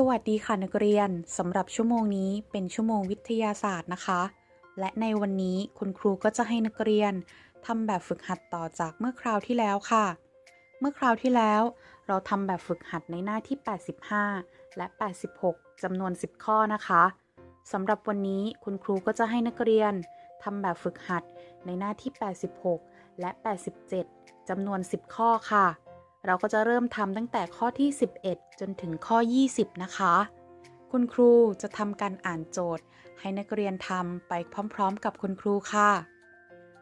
สวัสดีค่ะนักเรียนสำหรับชั่วโมงนี้เป็นชั่วโมงวิทยาศาสตร์นะคะ และในวันนี้คุณครูก็จะให้นักเรียนทำแบบฝึกหัดต่อจากเมื่อคราวที่แล้วค่ะ เมื่อคราวที่แล้ว เราทำแบบฝึกหัดในหน้าที่ 85 และ 86จำนวน 10 ข้อนะคะสำหรับวันนี้คุณครูก็จะให้นักเรียนทำแบบฝึกหัดในหน้าที่ 86 และ 87จำนวน 10 ข้อค่ะ เราก็จะเริ่มทำตั้งแต่ข้อที่ 11 จนถึงข้อ 20 นะคะ คุณครูจะทำการอ่านโจทย์ ให้นักเรียนทำไปพร้อมๆ กับคุณครูค่ะ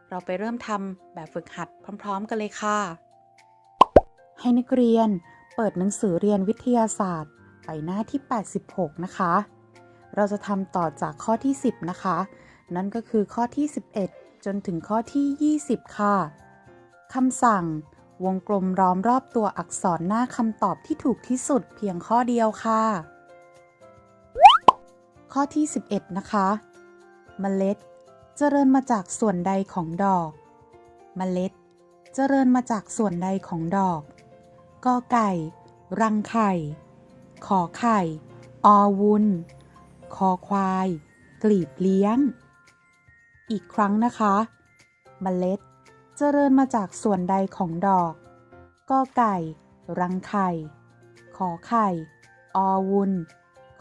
เราไปเริ่มทำแบบฝึกหัดพร้อม ๆ กันเลยค่ะ ให้นักเรียนเปิดหนังสือเรียนวิทยาศาสตร์ ไปหน้าที่ 86 นะคะ เราจะทำต่อจากข้อที่ 10 นะคะ นั่นก็คือข้อที่ 11 จนถึงข้อที่ 20 ค่ะคำสั่ง วงกลมล้อมรอบตัวอักษรหน้าคำตอบที่ถูกที่สุดเพียงข้อเดียวค่ะ ข้อที่ 11 นะคะเมล็ด เจริญมาจากส่วนใดของดอกเมล็ด เจริญมาจากส่วนใดของดอกกอไก่ รังไข่ ขอไข่ อวุนคอควาย กลีบเลี้ยง อีกครั้งนะคะเมล็ด เจริญมาจากส่วนใดของดอกกอไก่ รังไข่ ขอไข่ อวุน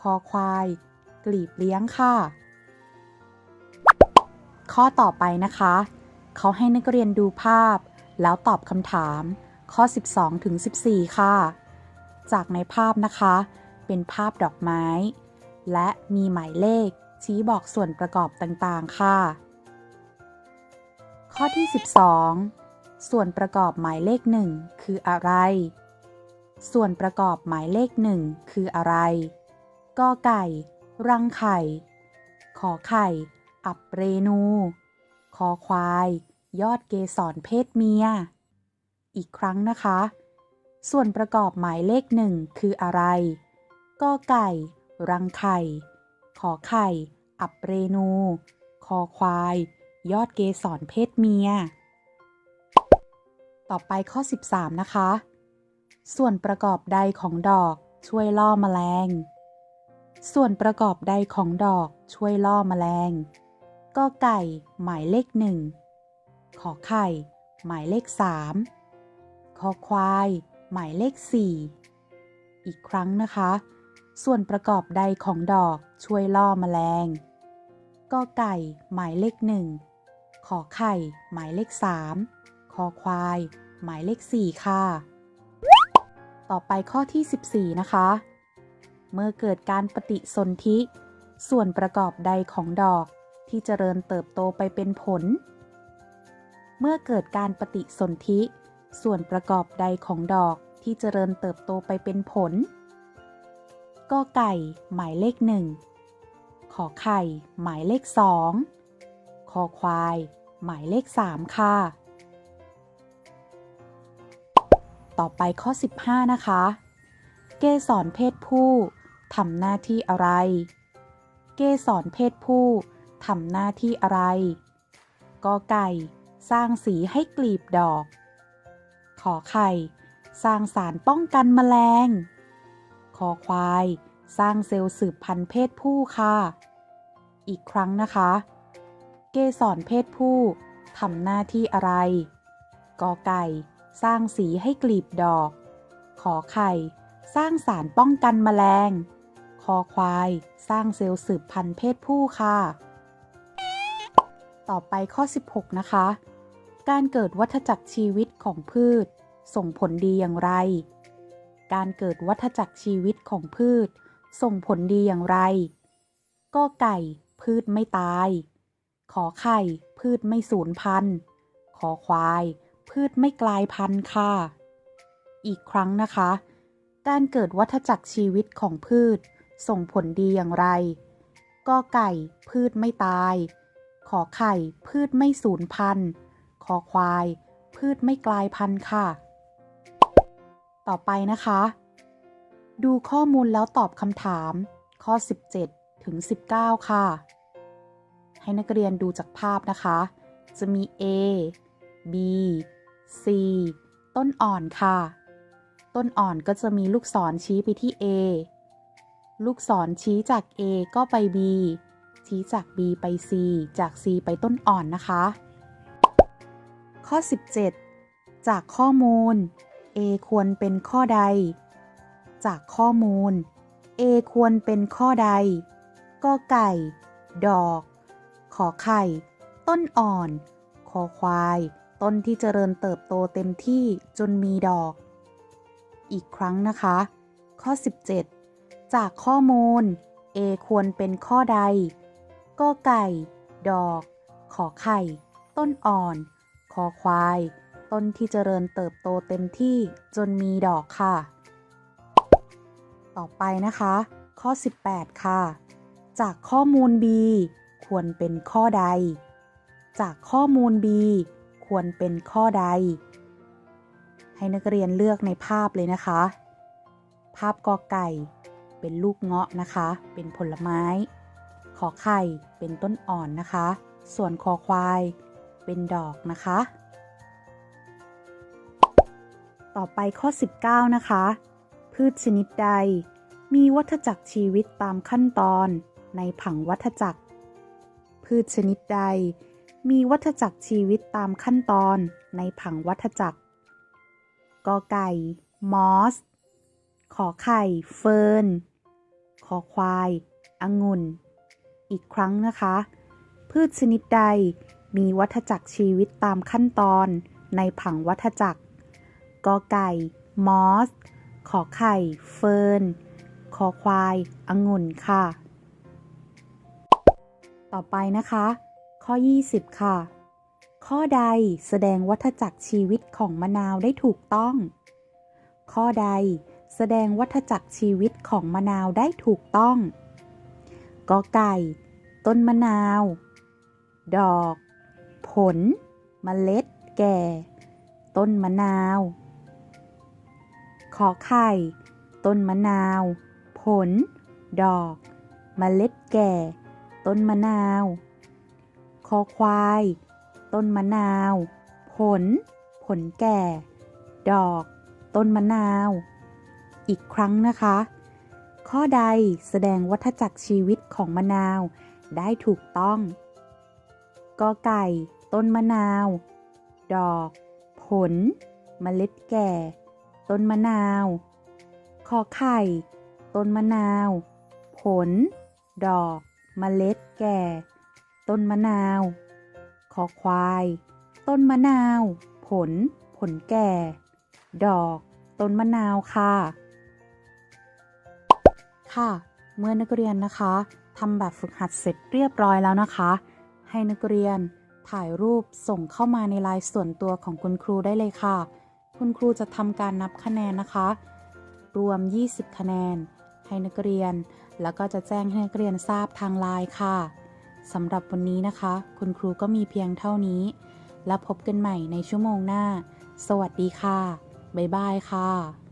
คอควาย กลีบเลี้ยงค่ะ ข้อต่อไปนะคะ เขาให้นักเรียนดูภาพ แล้วตอบคำถาม ข้อ 12ถึง14 ค่ะ จากในภาพนะคะ เป็นภาพดอกไม้ และมีหมายเลขชี้บอกส่วนประกอบต่างๆ ค่ะ ข้อที่ 12 ส่วนประกอบหมายเลข1คืออะไร ส่วนประกอบหมายเลข1คืออะไรกอไก่ รังไข่ ขอไข่ อับเรนู คอควาย ยอดเกสรเพศเมีย อีกครั้งนะคะ ส่วนประกอบหมายเลขหนึ่งคืออะไรกอไก่ รังไข่ ขอไข่ อับเรนู คอควาย ยอดเกสรเพศเมีย ต่อไปข้อ 13 นะคะ ส่วนประกอบใดของดอกช่วยล่อแมลง ส่วนประกอบใดของดอกช่วยล่อแมลงกอไก่หมายเลขหนึ่ง ขอไข่ หมายเลขสามคอควาย หมายเลขสี่อีกครั้งนะคะ ส่วนประกอบใดของดอกช่วยล่อแมลงกอไก่ หมายเลขหนึ่ง ขอไข่ หมายเลขสามคอควาย หมายเลขสี่ค่ะ ต่อไปข้อที่ 14 นะคะ เมื่อเกิดการปฏิสนธิ ส่วนประกอบใดของดอกที่เจริญเติบโตไปเป็นผล เมื่อเกิดการปฏิสนธิ ส่วนประกอบใดของดอกที่เจริญเติบโตไปเป็นผลกอไก่ หมายเลขหนึ่งขอไข่ หมายเลขสอง อควาย หมายเลขสามค่ะ ต่อไปข้อ 15 นะคะ เกสรเพศผู้ทำหน้าที่อะไร เกสรเพศผู้ทำหน้าที่อะไร กอไก่ สร้างสีให้กลีบดอก ขอไข่ สร้างสารป้องกันแมลง คอควาย สร้างเซลล์สืบพันธุ์เพศผู้ค่ะ อีกครั้งนะคะ เกสรเพศผู้ทำหน้าที่อะไร กอไก่ สร้างสีให้กลีบดอก ขอไข่ สร้างสารป้องกันแมลง คอควาย สร้างเซลล์สืบพันธุ์เพศผู้ค่ะ ต่อไปข้อ 16 นะคะ การเกิดวัฏจักรชีวิตของพืช ส่งผลดีอย่างไร การเกิดวัฏจักรชีวิตของพืช ส่งผลดีอย่างไร ก็ไก่พืชไม่ตาย ขอไข่ พืชไม่สูญพันธุ์ ขอควาย พืชไม่กลายพันธุ์ค่ะ อีกครั้งนะคะ การเกิดวัฏจักรชีวิตของพืช ส่งผลดีอย่างไรก็ไก่ พืชไม่ตาย ขอไข่ พืชไม่สูญพันธุ์คอควาย พืชไม่กลายพันธุ์ค่ะ ต่อไปนะคะ ดูข้อมูลแล้วตอบคำถาม ข้อ 17 ถึง 19 ค่ะ ให้นักเรียนดูจากภาพนะคะ จะมี A B C ต้นอ่อนค่ะ ต้นอ่อนก็จะมีลูกศรชี้ไปที่ A ลูกศรชี้จาก A ก็ไป B ชี้จาก B ไป C จาก C ไปต้นอ่อนนะคะ ข้อ 17 จากข้อมูล A ควรเป็นข้อใด จากข้อมูล A ควรเป็นข้อใด ก็ไก่ ดอก ขอไข่ ต้นอ่อน คอควาย ต้นที่เจริญเติบโตเต็มที่จนมีดอก อีกครั้งนะคะ ข้อ 17 จากข้อมูล A ควรเป็นข้อใดก็ไก่ ดอก ขอไข่ ต้นอ่อน คอควาย ต้นที่เจริญเติบโตเต็มที่จนมีดอกค่ะ ต่อไปนะคะ ข้อ 18 ค่ะ จากข้อมูล B ควรเป็นข้อใด จากข้อมูล B ควรเป็นข้อใด ให้นักเรียนเลือกในภาพเลยนะคะ ภาพกอไก่ เป็นลูกเงาะนะคะ เป็นผลไม้ ขอไข่เป็นต้นอ่อนนะคะ ส่วนคอควาย เป็นดอกนะคะ ต่อไปข้อ 19 นะคะ พืชชนิดใดมีวัฏจักรชีวิตตามขั้นตอนในผังวัฏจักร พืชชนิดใด มีวัฏจักรชีวิตตามขั้นตอนในผังวัฏจักรกอไก่ มอส ขอไข่ เฟิร์น ขอควาย องุ่น อีกครั้งนะคะ พืชชนิดใดมีวัฏจักรชีวิตตามขั้นตอนในผังวัฏจักรกอไก่ มอส ขอไข่ เฟิร์นคอควาย องุ่นค่ะ ต่อไปนะคะ ข้อ 20 ค่ะ ข้อใดแสดงวัฏจักรชีวิตของมะนาวได้ถูกต้อง ข้อใดแสดงวัฏจักรชีวิตของมะนาวได้ถูกต้องกอไก่ ต้นมะนาว ดอก ผลเมล็ด แก่ ต้นมะนาว ขอไข่ ต้นมะนาว ผล ดอก เมล็ดแก่ ต้นมะนาว คอควาย ต้นมะนาว ผล ผลแก่ ดอก ต้นมะนาว อีกครั้งนะคะ ข้อใดแสดงวัฏจักรชีวิตของมะนาวได้ถูกต้อง กอไก่ ต้นมะนาว ดอก ผล เมล็ดแก่ ต้นมะนาว ขอไข่ ต้นมะนาว ผล ดอก มเมล็ดแก่ ต้นมะนาวขอควาย ต้นมะนาว ผล ผลแก่ ดอก ต้นมะนาวค่ะ ค่ะ เมื่อนักเรียนนะคะทำแบบฝึกหัดเสร็จเรียบร้อยแล้วนะคะ ให้นักเรียนถ่ายรูปส่งเข้ามาในไลน์ส่วนตัวของคุณครูได้เลยค่ะ คุณครูจะทำการนับคะแนนนะคะ รวม 20 คะแนน ให้นักเรียน แล้วก็จะแจ้งให้นักเรียนทราบทางไลน์ค่ะสำหรับวันนี้นะคะ คุณครูก็มีเพียงเท่านี้ แล้วพบกันใหม่ในชั่วโมงหน้า สวัสดีค่ะ บ๊ายบายค่ะ